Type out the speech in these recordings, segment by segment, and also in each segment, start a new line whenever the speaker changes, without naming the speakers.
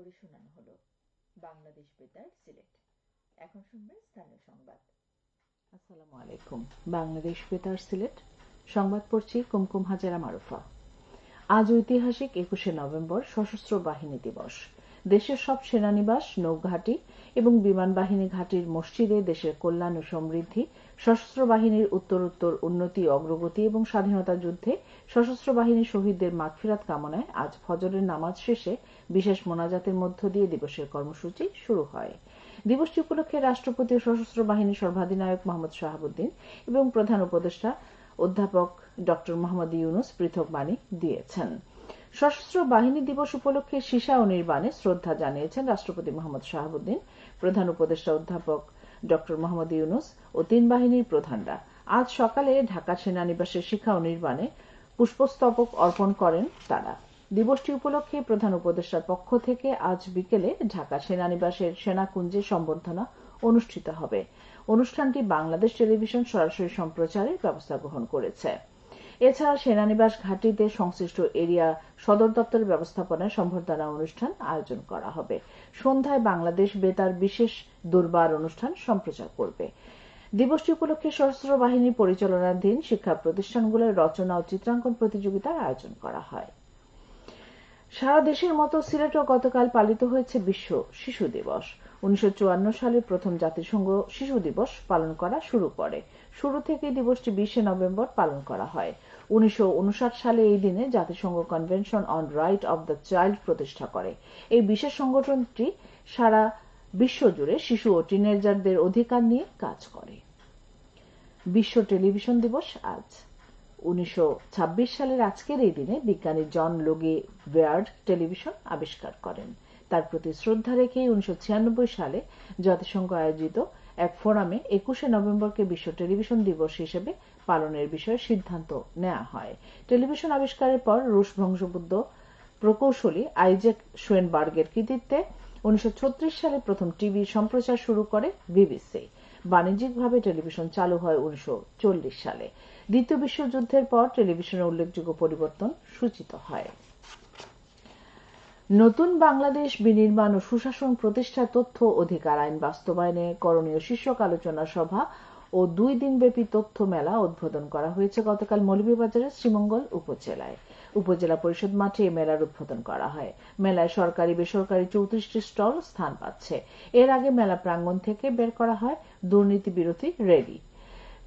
করে শোনানো হলো। বাংলাদেশ বেতার সিলেট। এখন শুনবেন স্থানীয় সংবাদ। আসসালামু আলাইকুম। বাংলাদেশ বেতার সিলেট। সংবাদ পড়ছি কুমকুম হাজারা মারুফা। আজ ঐতিহাসিক একুশে নভেম্বর সশস্ত্র বাহিনী দিবস। দেশের সব সেনানিবাস, নৌঘাটি এবং বিমান বাহিনী ঘাটির মসজিদে দেশের কল্যাণ ও সমৃদ্ধি, সশস্ত্র বাহিনীর উত্তরোত্তর উন্নতি, অগ্রগতি এবং স্বাধীনতা যুদ্ধে সশস্ত্র বাহিনীর শহীদদের মাগফিরাত কামনায় আজ ফজরের নামাজ শেষে বিশেষ মোনাজাতের মধ্য দিয়ে দিবসের কর্মসূচি শুরু হয়। দিবসটি উপলক্ষে রাষ্ট্রপতি ও সশস্ত্র বাহিনীর সর্বাধিনায়ক মোহাম্মদ শাহাবুদ্দিন এবং প্রধান উপদেষ্টা অধ্যাপক ড মোহাম্মদ ইউনুস পৃথক বাণী দিয়েছেন। সশস্ত্র বাহিনী দিবস উপলক্ষে সীসা ও নির্বাণে শ্রদ্ধা জানিয়েছেন রাষ্ট্রপতি মোহাম্মদ শাহাবুদ্দিন, প্রধান উপদেষ্টা অধ্যাপক ড মোহাম্মদ ইউনুস ও তিন বাহিনীর প্রধানরা। আজ সকালে ঢাকা সেনানিবাসের শিক্ষা ও নির্বাণে পুষ্পস্তবক অর্পণ করেন তারা। দিবসটি উপলক্ষে প্রধান উপদেষ্টার পক্ষ থেকে আজ বিকেলে ঢাকা সেনানিবাসের সেনাকুঞ্জে সম্বর্ধনা অনুষ্ঠিত হবে। অনুষ্ঠানটি বাংলাদেশ টেলিভিশন সরাসরি সম্প্রচারের ব্যবস্থা গ্রহণ করেছে। এছাড়া সেনানিবাস ঘাটিতে সংশ্লিষ্ট এরিয়া সদর দপ্তরের ব্যবস্থাপনায় সম্বর্ধনা অনুষ্ঠান আয়োজন করা হবে। সন্ধ্যায় বাংলাদেশ বেতার বিশেষ দুর্বার অনুষ্ঠান সম্প্রচার করবে। দিবসটি উপলক্ষে সশস্ত্র বাহিনী পরিচালনাধীন শিক্ষা প্রতিষ্ঠানগুলোর রচনা ও চিত্রাঙ্কন প্রতিযোগিতার আয়োজন করা হয়। সারা দেশের মতো সিলেটও গতকাল পালিত হয়েছে বিশ্ব শিশু দিবস। উনিশশো চুয়ান্ন সালে প্রথম জাতিসংঘ শিশু দিবস পালন করা শুরু করে। শুরু থেকে দিবসটি বিশে নভেম্বর পালন করা হয়। উনিশশো উনষাট সালে এই দিনে জাতিসংঘ convention on right of the child প্রতিষ্ঠা করে। এই বিশেষ সংগঠনটি সারা বিশ্বজুড়ে শিশু ও টিনেজারদের অধিকার নিয়ে কাজ করে। বিশ্ব টেলিভিশন দিবস আজ। উনিশশো ছাব্বিশ সালের আজকের এই দিনে বিজ্ঞানী জন লোগে ওয়ার্ড টেলিভিশন আবিষ্কার করেন। তার প্রতি শ্রদ্ধা রেখে উনিশশো সালে জাতিসংঘ আয়োজিত এক ফোরামে একুশে নভেম্বরকে বিশ্ব টেলিভিশন দিবস হিসেবে পালনের বিষয়ে সিদ্ধান্ত নেওয়া হয়। টেলিভিশন আবিষ্কারের পর রুশ বংশবুদ্ধ প্রকৌশলী আইজেক শোয়েনবার্গের কৃতিত্বে উনিশশো ছত্রিশ সালে প্রথম টিভি সম্প্রচার শুরু করে বিবিসি। বাণিজ্যিকভাবে টেলিভিশন চালু হয় উনিশশো চল্লিশ সালে। দ্বিতীয় বিশ্বযুদ্ধের পর টেলিভিশনের উল্লেখযোগ্য পরিবর্তন সূচিত হয়। নতুন বাংলাদেশ বিনির্মাণ ও সুশাসন প্রতিষ্ঠা তথ্য অধিকার আইন বাস্তবায়নে করণীয় শীর্ষক আলোচনা সভা ও দুই দিনব্যাপী তথ্য মেলা উদ্বোধন করা হয়েছে গতকাল মৌলভীবাজারের শ্রীমঙ্গল উপজেলায়। উপজেলা পরিষদ মাঠে এই মেলার উদ্বোধন করা হয়। মেলায় সরকারি, বেসরকারি চৌত্রিশটি স্টল স্থান পাচ্ছে। এর আগে মেলা প্রাঙ্গণ থেকে বের করা হয়। দুর্নীতি বিরোধী রেলি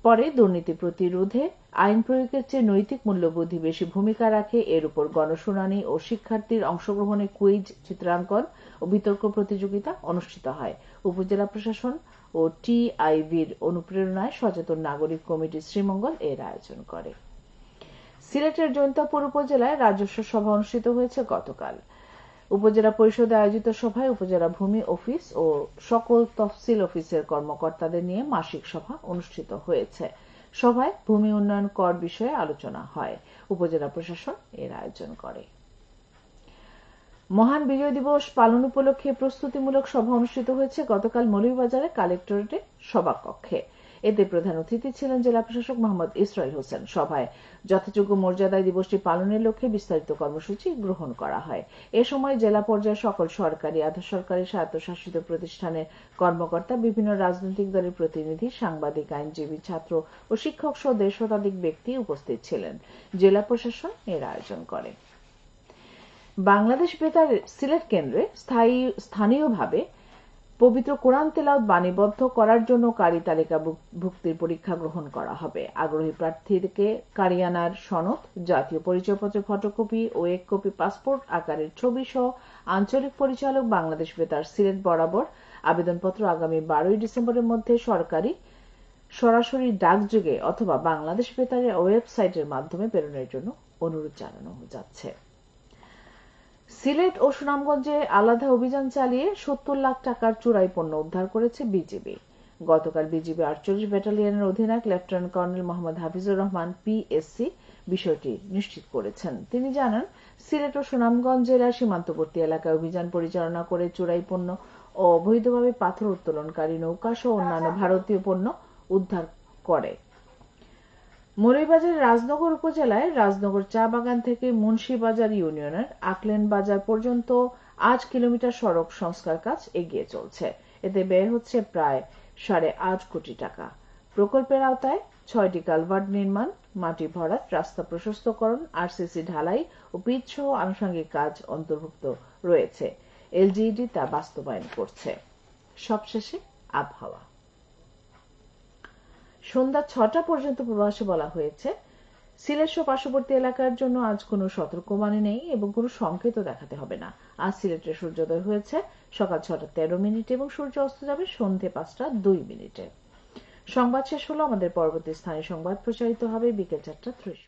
পরে দুর্নীতি প্রতিরোধে আইন প্রয়োগের চেয়ে নৈতিক মূল্যবোধই বেশি ভূমিকা রাখে, এর উপর গণশুনানি ও শিক্ষার্থীর অংশগ্রহণে কুইজ, চিত্রাঙ্কন ও বিতর্ক প্রতিযোগিতা অনুষ্ঠিত হয়। উপজেলা প্রশাসন ও টিআইবির অনুপ্রেরণায় সচেতন নাগরিক কমিটি শ্রীমঙ্গল এর আয়োজন করে। সিলেটের জৈন্তাপুর উপজেলায় রাজস্ব সভা অনুষ্ঠিত হয়েছে গতকাল। উপজেলা পরিষদে আয়োজিত সভায় উপজেলা ভূমি অফিস ও সকল তফসিল অফিসের কর্মকর্তাদের নিয়ে মাসিক সভা অনুষ্ঠিত হয়েছে। সভায় ভূমি উন্নয়ন কর বিষয়ে আলোচনা হয়। উপজেলা প্রশাসন এর আয়োজন করে। মহান বিজয় দিবস পালন উপলক্ষে প্রস্তুতিমূলক সভা অনুষ্ঠিত হয়েছে। গতকাল মৌলভীবাজারে কালেক্টরেটে সভাকক্ষে। এতে প্রধান অতিথি ছিলেন জেলা প্রশাসক মোহাম্মদ ইসরাইল হোসেন। সভায় যথাযোগ্য মর্যাদায় দিবসটি পালনের লক্ষ্যে বিস্তারিত কর্মসূচি গ্রহণ করা হয়। এ সময় জেলা পর্যায়ে সকল সরকারি আধা সরকারি স্বায়ত্তশাসিত প্রতিষ্ঠানের কর্মকর্তা, বিভিন্ন রাজনৈতিক দলের প্রতিনিধি, সাংবাদিক, আইনজীবী, ছাত্র ও শিক্ষক সহ দেড় শতাধিক ব্যক্তি উপস্থিত ছিলেন। জেলা প্রশাসন এর আয়োজন করে। বাংলাদেশ বেতার সিলেট কেন্দ্রে স্থায়ী, স্থানীয়ভাবে পবিত্র কোরআন তেলাওত বাণীবদ্ধ করার জন্য কারি তালিকা ভুক্তির পরীক্ষা গ্রহণ করা হবে। আগ্রহী প্রার্থীকে কারিয়ানার সনদ, জাতীয় পরিচয়পত্র ফটোকপি ও এক কপি পাসপোর্ট আকারের ছবি সহ আঞ্চলিক পরিচালক বাংলাদেশ বেতার সিলেট বরাবর আবেদনপত্র আগামী বারোই ডিসেম্বরের মধ্যে সরকারি, সরাসরি ডাকযোগে অথবা বাংলাদেশ বেতারের ওয়েবসাইটের মাধ্যমে প্রেরণের জন্য অনুরোধ জানানো যাচ্ছে। সিলেট ও সুনামগঞ্জে আলাদা অভিযান চালিয়ে সত্তর লাখ টাকার চুরাই পণ্য উদ্ধার করেছে বিজিবি। গতকাল বিজিবি আটচল্লিশ ব্যাটালিয়নের অধিনায়ক lieutenant colonel Mohammad Hafizur Rahman PSC বিষয়টি নিশ্চিত করেছেন। তিনি জানান, সিলেট ও সুনামগঞ্জ জেলার সীমান্তবর্তী এলাকায় অভিযান পরিচালনা করে চুরাই পণ্য ও অবৈধভাবে পাথর উত্তোলনকারী নৌকা সহ অন্যান্য ভারতীয় পণ্য উদ্ধার করে। মৌলভীবাজারের রাজনগর উপজেলায় রাজনগর চা বাগান থেকে মুন্সিবাজার ইউনিয়নের আকলেন বাজার পর্যন্ত আট কিলোমিটার সড়ক সংস্কার কাজ এগিয়ে চলছে। এতে ব্যয় হচ্ছে প্রায় সাড়ে আট কোটি টাকা। প্রকল্পের আওতায় ছয়টি কালভার্ট নির্মাণ, মাটি ভরাট, রাস্তা প্রশস্তকরণ, আরসিসি ঢালাই ও পিচ সহ আনুষঙ্গিক কাজ অন্তর্ভুক্ত রয়েছে। এলজিইডি তা বাস্তবায়ন করছে। সবশেষে আবহাওয়া। সন্ধ্যা ছটা পর্যন্ত পূর্বাভাসে বলা হয়েছে। সিলেট সহ পার্শ্ববর্তী এলাকার জন্য আজ কোনো সতর্কবাণী নেই এবং কোনো সংকেতও দেখাতে হবে না। আজ সিলেটে সূর্যোদয় হয়েছে। সকাল ছটা তেরো মিনিট এবং সূর্য অস্ত যাবে সন্ধে পাঁচটা দুই মিনিটে। সংবাদ শেষ হলো। আমাদের পরবর্তী স্থানীয় সংবাদ প্রচারিত হবে বিকেল চারটা ত্রিশ।